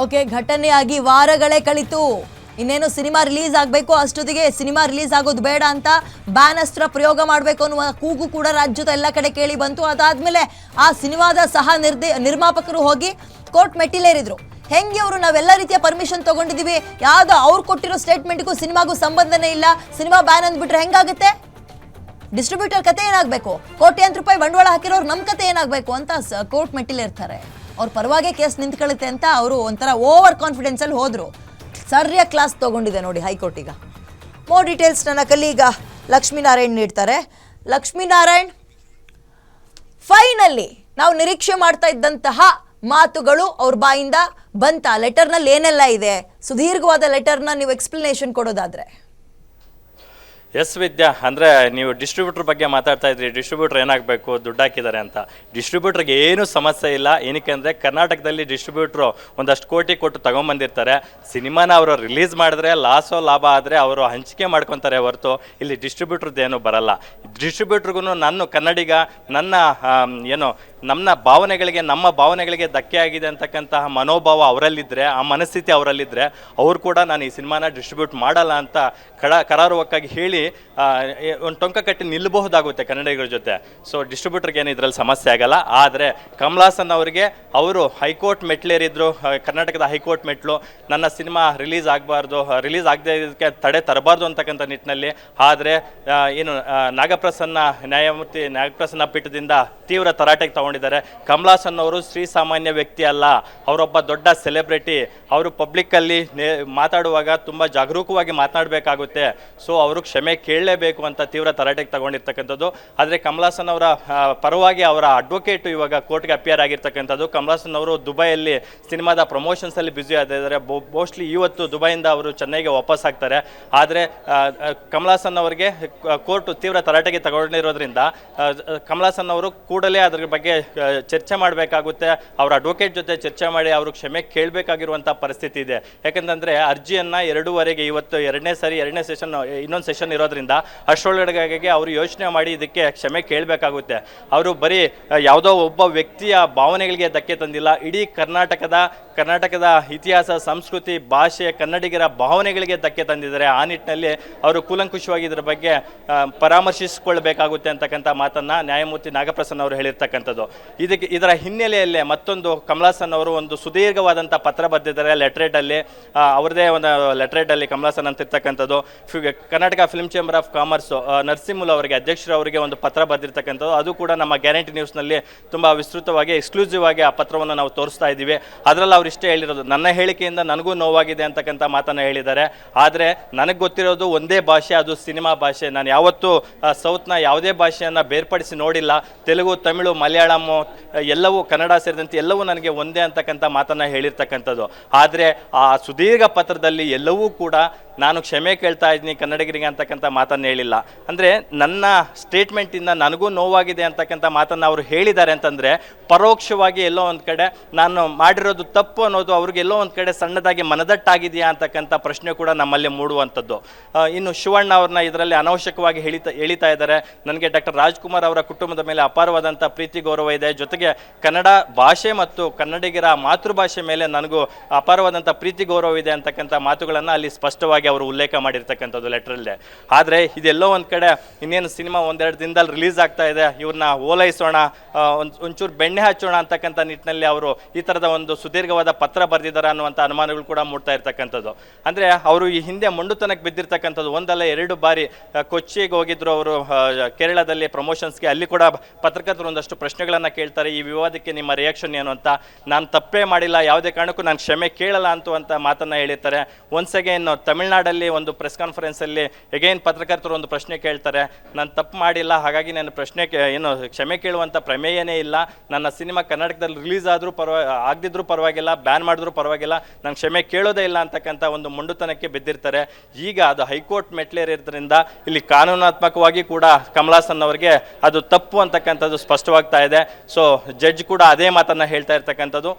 Okay, ಘಟನೆಯಾಗಿ ವಾರಗಳೇ ಕಳಿತು. ಇನ್ನೇನು cinema release ಆಗಬೇಕು, ಅಷ್ಟೊತ್ತಿಗೆ ಸಿನಿಮಾ ರಿಲೀಸ್ ಆಗೋದು ಬೇಡ ಅಂತ ಬ್ಯಾನ್ ಅಸ್ತ್ರ ಪ್ರಯೋಗ ಮಾಡಬೇಕು ಅನ್ನುವ ಕೂಗು ಕೂಡ ರಾಜ್ಯದ ಎಲ್ಲ ಕಡೆ ಕೇಳಿ ಬಂತು. ಅದಾದಮೇಲೆ ಆ ಸಿನಿಮಾದ ಸಹ ನಿರ್ದೇ, ನಿರ್ಮಾಪಕರು ಹೋಗಿ ಕೋರ್ಟ್ ಮೆಟ್ಟಿಲೇರಿದ್ರು. ಹೆಂಗೆ ಅವರು ನಾವೆಲ್ಲ ರೀತಿಯ ಪರ್ಮಿಷನ್ ತಗೊಂಡಿದೀವಿ ಯಾವುದೋ ಅವ್ರು ಕೊಟ್ಟಿರೋ ಸ್ಟೇಟ್ಮೆಂಟ್ಗೂ ಸಿನಿಮಾಗೂ ಸಂಬಂಧನೇ ಇಲ್ಲ. ಸಿನಿಮಾ ಬ್ಯಾನ್ ಅಂದ್ಬಿಟ್ರೆ ಹೆಂಗಾಗುತ್ತೆ? ಡಿಸ್ಟ್ರಿಬ್ಯೂಟರ್ ಕತೆ ಏನಾಗಬೇಕು? ಕೋಟ್ಯಾಂತರ ರೂಪಾಯಿ ಬಂಡವಾಳ ಹಾಕಿರೋರು ನಮ್ಮ ಕತೆ ಏನಾಗಬೇಕು ಅಂತ ಕೋರ್ಟ್ ಮೆಟ್ಟಿಲಿರ್ತಾರೆ. ಅವ್ರ ಪರವಾಗಿ ಕೇಸ್ ನಿಂತ್ಕೊಳ್ಳುತ್ತೆ ಅಂತ ಅವರು ಒಂಥರ ಓವರ್ ಕಾನ್ಫಿಡೆನ್ಸ್ ಅಲ್ಲಿ ಹೋದ್ರು. ಸರಿಯಾಗಿ ಕ್ಲಾಸ್ ತಗೊಂಡಿದೆ ನೋಡಿ ಹೈಕೋರ್ಟ್ ಈಗ. ಮೋರ್ ಡೀಟೇಲ್ಸ್ ನನ್ನ ಕಲೀಗ ಲಕ್ಷ್ಮೀನಾರಾಯಣ್ ನೀಡ್ತಾರೆ. ಲಕ್ಷ್ಮೀನಾರಾಯಣ್ ಫೈನಲ್ಲಿ ನಾವು ನಿರೀಕ್ಷೆ ಮಾಡ್ತಾ ಇದ್ದಂತಹ ಮಾತುಗಳು ಅವ್ರ ಬಾಯಿಂದ ಬಂತ. ಲೆಟರ್ನಲ್ಲಿ ಏನೆಲ್ಲ ಇದೆ? ಸುದೀರ್ಘವಾದ ಲೆಟರ್ನ ನೀವು ಎಕ್ಸ್ಪ್ಲನೇಷನ್ ಕೊಡೋದಾದ್ರೆ. ಎಸ್ ವಿದ್ಯಾ, ಅಂದರೆ ನೀವು ಡಿಸ್ಟ್ರಿಬ್ಯೂಟ್ರ್ ಬಗ್ಗೆ ಮಾತಾಡ್ತಾ ಇದ್ರಿ ಡಿಸ್ಟ್ರಿಬ್ಯೂಟ್ರ್ ಏನಾಗಬೇಕು, ದುಡ್ಡು ಹಾಕಿದ್ದಾರೆ ಅಂತ. ಡಿಸ್ಟ್ರಿಬ್ಯೂಟ್ರಿಗೆ ಏನೂ ಸಮಸ್ಯೆ ಇಲ್ಲ, ಏನಕ್ಕೆ ಅಂದರೆ ಕರ್ನಾಟಕದಲ್ಲಿ ಡಿಸ್ಟ್ರಿಬ್ಯೂಟ್ರು ಒಂದಷ್ಟು ಕೋಟಿ ಕೊಟ್ಟು ತೊಗೊಂಬಂದಿರ್ತಾರೆ. ಸಿನಿಮಾನ ಅವರು ರಿಲೀಸ್ ಮಾಡಿದ್ರೆ ಲಾಸೋ ಲಾಭ ಆದರೆ ಅವರು ಹಂಚಿಕೆ ಮಾಡ್ಕೊತಾರೆ ಹೊರತು ಇಲ್ಲಿ ಡಿಸ್ಟ್ರಿಬ್ಯೂಟ್ರದ್ದೇನು ಬರಲ್ಲ. ಡಿಸ್ಟ್ರಿಬ್ಯೂಟ್ರಿಗೂ ನಾನು ಕನ್ನಡಿಗ, ನನ್ನ ಏನು ನಮ್ಮ ಭಾವನೆಗಳಿಗೆ ನಮ್ಮ ಭಾವನೆಗಳಿಗೆ ಧಕ್ಕೆ ಆಗಿದೆ ಅಂತಕ್ಕಂತಹ ಮನೋಭಾವ ಅವರಲ್ಲಿದ್ದರೆ ಆ ಮನಸ್ಥಿತಿ ಅವರಲ್ಲಿದ್ದರೆ ಅವರು ಕೂಡ ನಾನು ಈ ಸಿನಿಮಾನ ಡಿಸ್ಟ್ರಿಬ್ಯೂಟ್ ಮಾಡಲ್ಲ ಅಂತ ಕಡ ಕರಾರುವಕ್ಕಾಗಿ ಹೇಳಿ ಒಂದು ಟೊಂಕ ಕಟ್ಟಿ ನಿಲ್ಲಬಹುದಾಗುತ್ತೆ ಕನ್ನಡಿಗರ ಜೊತೆ. ಸೊ ಡಿಸ್ಟ್ರಿಬ್ಯೂಟರ್ಗೆ ಏನು ಇದರಲ್ಲಿ ಸಮಸ್ಯೆ ಆಗಲ್ಲ. ಆದರೆ, ಕಮಲಾಸನ್ ಅವರಿಗೆ ಅವರು ಹೈಕೋರ್ಟ್ ಮೆಟ್ಲೇರಿದ್ರು ಕರ್ನಾಟಕದ ಹೈಕೋರ್ಟ್ ಮೆಟ್ಲು, ನನ್ನ ಸಿನಿಮಾ ರಿಲೀಸ್ ಆಗಬಾರ್ದು ರಿಲೀಸ್ ಆಗದೆ ಇದಕ್ಕೆ ತಡೆ ತರಬಾರ್ದು ಅಂತಕ್ಕಂಥ ನಿಟ್ಟಿನಲ್ಲಿ ಆದರೆ ಏನು ನಾಗಪ್ರಸನ್ನ ನ್ಯಾಯಮೂರ್ತಿ, ನಾಗಪ್ರಸನ್ನ ಪೀಠದಿಂದ ತೀವ್ರ ತರಾಟೆಗೆ ತಗೊಂಡಿದ್ದಾರೆ. ಕಮಲಾಸನ್ ಅವರು ಶ್ರೀ ಸಾಮಾನ್ಯ ವ್ಯಕ್ತಿ ಅಲ್ಲ. ಅವರೊಬ್ಬ ದೊಡ್ಡ ಸೆಲೆಬ್ರಿಟಿ. ಅವರು ಪಬ್ಲಿಕ್ಕಲ್ಲಿ ನೇ, ಮಾತಾಡುವಾಗ ತುಂಬ ಜಾಗರೂಕವಾಗಿ ಮಾತನಾಡಬೇಕಾಗುತ್ತೆ. ಸೊ ಅವರು ಕ್ಷಮೆ ಕೇಳಲೇಬೇಕು ಅಂತ ತೀವ್ರ ತರಾಟೆಗೆ ತಗೊಂಡಿರ್ತಕ್ಕಂಥದ್ದು. ಆದರೆ ಕಮಲಾಸನ್ ಅವರ ಪರವಾಗಿ ಅವರ ಅಡ್ವೊಕೇಟ್ ಇವಾಗ ಕೋರ್ಟ್ಗೆ ಅಪಿಯರ್ ಆಗಿರ್ತಕ್ಕಂಥದ್ದು. ಕಮಲಾಸನ್ ಅವರು ದುಬೈಯಲ್ಲಿ ಸಿನಿಮಾದ ಪ್ರಮೋಷನ್ಸಲ್ಲಿ ಬ್ಯುಸಿ ಆಗಿದ್ದಾರೆ. ಮೋಸ್ಟ್ಲಿ ಇವತ್ತು ದುಬೈಯಿಂದ ಅವರು ಚೆನ್ನೈಗೆ ವಾಪಸ್ ಆಗ್ತಾರೆ. ಆದರೆ ಕಮಲಾಸನ್ ಅವರಿಗೆ ಕೋರ್ಟ್ ತೀವ್ರ ತರಾಟೆಗೆ ತಗೊಂಡಿರೋದ್ರಿಂದ ಕಮಲಾಸನ್ ಅವರು ಕೂಡಲೇ ಅದ್ರ ಬಗ್ಗೆ ಚರ್ಚೆ ಮಾಡಬೇಕಾಗುತ್ತೆ. ಅವರ ಅಡ್ವೊಕೇಟ್ ಜೊತೆ ಚರ್ಚೆ ಮಾಡಿ ಅವರು ಕ್ಷಮೆ ಕೇಳಬೇಕಾಗಿರುವಂಥ ಪರಿಸ್ಥಿತಿ ಇದೆ. ಯಾಕಂತಂದರೆ ಅರ್ಜಿಯನ್ನು ಎರಡೂವರೆಗೆ ಇವತ್ತು ಎರಡನೇ ಸಾರಿ, ಎರಡನೇ ಸೆಷನ್ ಇನ್ನೊಂದು ಸೆಷನ್ ಇರೋದ್ರಿಂದ ಅಷ್ಟರೊಳಗೆ ಅವರು ಯೋಚನೆ ಮಾಡಿ ಇದಕ್ಕೆ ಕ್ಷಮೆ ಕೇಳಬೇಕಾಗುತ್ತೆ. ಅವರು ಬರೀ ಯಾವುದೋ ಒಬ್ಬ ವ್ಯಕ್ತಿಯ ಭಾವನೆಗಳಿಗೆ ಧಕ್ಕೆ ತಂದಿಲ್ಲ. ಇಡೀ ಕರ್ನಾಟಕದ ಕರ್ನಾಟಕದ ಇತಿಹಾಸ, ಸಂಸ್ಕೃತಿ, ಭಾಷೆ, ಕನ್ನಡಿಗರ ಭಾವನೆಗಳಿಗೆ ಧಕ್ಕೆ ತಂದಿದ್ದಾರೆ. ಆ ನಿಟ್ಟಿನಲ್ಲಿ ಅವರು ಕೂಲಂಕುಷವಾಗಿ ಇದರ ಬಗ್ಗೆ ಪರಾಮರ್ಶಿಸಿಕೊಳ್ಬೇಕಾಗುತ್ತೆ ಅಂತಕ್ಕಂಥ ಮಾತನ್ನು ನ್ಯಾಯಮೂರ್ತಿ ನಾಗಪ್ರಸನ್ನ ಅವರು ಹೇಳಿರ್ತಕ್ಕಂಥದ್ದು. ಇದಕ್ಕೆ, ಇದರ ಹಿನ್ನೆಲೆಯಲ್ಲೇ ಮತ್ತೊಂದು ಕಮಲಾಸನ್ ಅವರು ಒಂದು ಸುದೀರ್ಘವಾದಂಥ ಪತ್ರ ಬರೆದಿದ್ದಾರೆ ಲೆಟ್ರೇಟಲ್ಲಿ ಅವರದೇ ಒಂದು ಲೆಟ್ರೇಟಲ್ಲಿ ಕಮಲಾಸನ್ ಅಂತ ಇರ್ತಕ್ಕಂಥದ್ದು Karnataka film chamber of commerce Narasimhulu ಅವರಿಗೆ, ಅಧ್ಯಕ್ಷರು ಅವರಿಗೆ ಒಂದು ಪತ್ರ ಬರೆದಿರ್ತಕ್ಕಂಥದ್ದು. ಅದು ಕೂಡ ನಮ್ಮ ಗ್ಯಾರಂಟಿ ನ್ಯೂಸ್ನಲ್ಲಿ ತುಂಬ ವಿಸ್ತೃತವಾಗಿ ಎಕ್ಸ್ಕ್ಲೂಸಿವ್ ಆಗಿ ಆ ಪತ್ರವನ್ನು ನಾವು ತೋರಿಸ್ತಾ ಇದ್ದೀವಿ. ಅದರಲ್ಲಿ ಅವರು ಇಷ್ಟೇ ಹೇಳಿರೋದು, ನನ್ನ ಹೇಳಿಕೆಯಿಂದ ನನಗೂ ನೋವಾಗಿದೆ ಅಂತಕ್ಕಂಥ ಮಾತನ್ನು ಹೇಳಿದ್ದಾರೆ. ಆದರೆ ನನಗೆ ಗೊತ್ತಿರೋದು ಒಂದೇ ಭಾಷೆ, ಅದು ಸಿನಿಮಾ ಭಾಷೆ. ನಾನು ಯಾವತ್ತೂ ಸೌತ್ನ ಯಾವುದೇ ಭಾಷೆಯನ್ನು ಬೇರ್ಪಡಿಸಿ ನೋಡಿಲ್ಲ. ತೆಲುಗು, ತಮಿಳು, ಮಲಯಾಳಂ, ಎಲ್ಲವೂ ಕನ್ನಡ ಸೇರಿದಂತೆ ಎಲ್ಲವೂ ನನಗೆ ಒಂದೇ ಅಂತಕ್ಕಂಥ ಮಾತನ್ನು ಹೇಳಿರ್ತಕ್ಕಂಥದ್ದು. ಆದರೆ ಆ ಸುದೀರ್ಘ ಪತ್ರದಲ್ಲಿ ಎಲ್ಲವೂ ಕೂಡ ನಾನು ಕ್ಷಮೆ ಕೇಳ್ತಾ ಇದ್ದೀನಿ ಕನ್ನಡಿಗರಿಗೆ ಅಂತಕ್ಕಂಥ ಮಾತನ್ನು ಹೇಳಿಲ್ಲ. ಅಂದರೆ ನನ್ನ ಸ್ಟೇಟ್ಮೆಂಟಿಂದ ನನಗೂ ನೋವಾಗಿದೆ ಅಂತಕ್ಕಂಥ ಮಾತನ್ನು ಅವರು ಹೇಳಿದ್ದಾರೆ ಅಂತಂದರೆ ಪರೋಕ್ಷವಾಗಿ ಎಲ್ಲೋ ಒಂದು ಕಡೆ ನಾನು ಮಾಡಿರೋದು ತಪ್ಪು ಅನ್ನೋದು ಅವ್ರಿಗೆ ಎಲ್ಲೋ ಒಂದು ಕಡೆ ಸಣ್ಣದಾಗಿ ಮನದಟ್ಟಾಗಿದೆಯಾ ಅಂತಕ್ಕಂಥ ಪ್ರಶ್ನೆ ಕೂಡ ನಮ್ಮಲ್ಲಿ ಮೂಡುವಂಥದ್ದು. ಇನ್ನು ಶಿವಣ್ಣ ಅವ್ರನ್ನ ಇದರಲ್ಲಿ ಅನವಶ್ಯಕವಾಗಿ ಹೇಳಿತಾ, ಎಳಿತಾ ಇದ್ದಾರೆ. ನನಗೆ ಡಾಕ್ಟರ್ ರಾಜ್ಕುಮಾರ್ ಅವರ ಕುಟುಂಬದ ಮೇಲೆ ಅಪಾರವಾದಂಥ ಪ್ರೀತಿ, ಗೌರವ ಇದೆ. ಜೊತೆಗೆ ಕನ್ನಡ ಭಾಷೆ ಮತ್ತು ಕನ್ನಡಿಗರ ಮಾತೃಭಾಷೆ ಮೇಲೆ ನನಗೂ ಅಪಾರವಾದಂಥ ಪ್ರೀತಿ, ಗೌರವ ಇದೆ ಅಂತಕ್ಕಂಥ ಮಾತುಗಳನ್ನು ಅಲ್ಲಿ ಸ್ಪಷ್ಟವಾಗಿ ಅವರು ಉಲ್ಲೇಖ ಮಾಡಿರ್ತಕ್ಕಂಥದ್ದು ಲೆಟ್ರಲ್ಲೇ ಆದರೆ ಇದೆಲ್ಲೋ ಒಂದು ಕಡೆ ಇನ್ನೇನು ಸಿನಿಮಾ ಒಂದೆರಡು ದಿನದಲ್ಲಿ ರಿಲೀಸ್ ಆಗ್ತಾ ಇದೆ ಇವ್ರನ್ನ ಓಲೈಸೋಣ ಒಂದು, ಒಂಚೂರು ಬೆಣ್ಣೆ ಹಚ್ಚೋಣ ಅಂತಕ್ಕಂಥ ನಿಟ್ಟಿನಲ್ಲಿ ಅವರು ಈ ಥರದ ಒಂದು ಸುದೀರ್ಘವಾದ ಪತ್ರ ಬರೆದಿದ್ದಾರೆ ಅನ್ನುವಂಥ ಅನುಮಾನಗಳು ಕೂಡ ಮೂಡ್ತಾ ಇರ್ತಕ್ಕಂಥದ್ದು. ಅಂದರೆ ಅವರು ಈ ಹಿಂದೆ ಮೊಂಡುತನಕ್ಕೆ ಬಿದ್ದಿರ್ತಕ್ಕಂಥದ್ದು ಒಂದಲ್ಲ ಎರಡು ಬಾರಿ ಕೊಚ್ಚಿಗೆ ಹೋಗಿದ್ರು ಅವರು ಕೇರಳದಲ್ಲಿ ಪ್ರಮೋಷನ್ಸ್ಗೆ ಅಲ್ಲಿ ಕೂಡ ಪತ್ರಕರ್ತರು ಒಂದಷ್ಟು ಪ್ರಶ್ನೆಗಳನ್ನು ಕೇಳ್ತಾರೆ, ಈ ವಿವಾದಕ್ಕೆ ನಿಮ್ಮ ರಿಯಾಕ್ಷನ್ ಏನು ಅಂತ. ನಾನು ತಪ್ಪೇ ಮಾಡಿಲ್ಲ, ಯಾವುದೇ ಕಾರಣಕ್ಕೂ ನಾನು ಕ್ಷಮೆ ಕೇಳಲ್ಲ ಅಂತ ಮಾತನ್ನು ಹೇಳಿರ್ತಾರೆ. ಒನ್ಸ್ ಅಗೇನ್ ತಮಿಳ್ನಾಡಲ್ಲಿ ಒಂದು ಪ್ರೆಸ್ ಕಾನ್ಫರೆನ್ಸಲ್ಲಿ ಎಗೈನ್ ಪತ್ರಕರ್ತರು ಒಂದು ಪ್ರಶ್ನೆ ಕೇಳ್ತಾರೆ, ನಾನು ತಪ್ಪು ಮಾಡಿಲ್ಲ, ಹಾಗಾಗಿ ನಾನು ಪ್ರಶ್ನೆ ಏನು ಕ್ಷಮೆ ಕೇಳುವಂಥ ಪ್ರಮೇಯನೇ ಇಲ್ಲ. ನನ್ನ ಸಿನಿಮಾ ಕರ್ನಾಟಕದಲ್ಲಿ ರಿಲೀಸ್ ಆದರೂ ಪರವಾ, ಆಗದಿದ್ರೂ ಪರವಾಗಿಲ್ಲ ಬ್ಯಾನ್ ಮಾಡಿದ್ರೂ ಪರವಾಗಿಲ್ಲ, ನಾನು ಕ್ಷಮೆ ಕೇಳೋದೇ ಇಲ್ಲ ಅಂತಕ್ಕಂಥ ಒಂದು ಮೊಂಡುತನಕ್ಕೆ ಬಿದ್ದಿರ್ತಾರೆ. ಈಗ ಅದು ಹೈಕೋರ್ಟ್ ಮೆಟ್ಲೇರಿದ್ರಿಂದ ಇಲ್ಲಿ ಕಾನೂನಾತ್ಮಕವಾಗಿ ಕೂಡ ಕಮಲಾಸನ್ ಅವರಿಗೆ ಅದು ತಪ್ಪು ಅಂತಕ್ಕಂಥದ್ದು ಸ್ಪಷ್ಟವಾಗ್ತಾ ಇದೆ. ಸೊ ಜಡ್ಜ್ ಕೂಡ ಅದೇ ಮಾತನ್ನು ಹೇಳ್ತಾ ಇರ್ತಕ್ಕಂಥದ್ದು.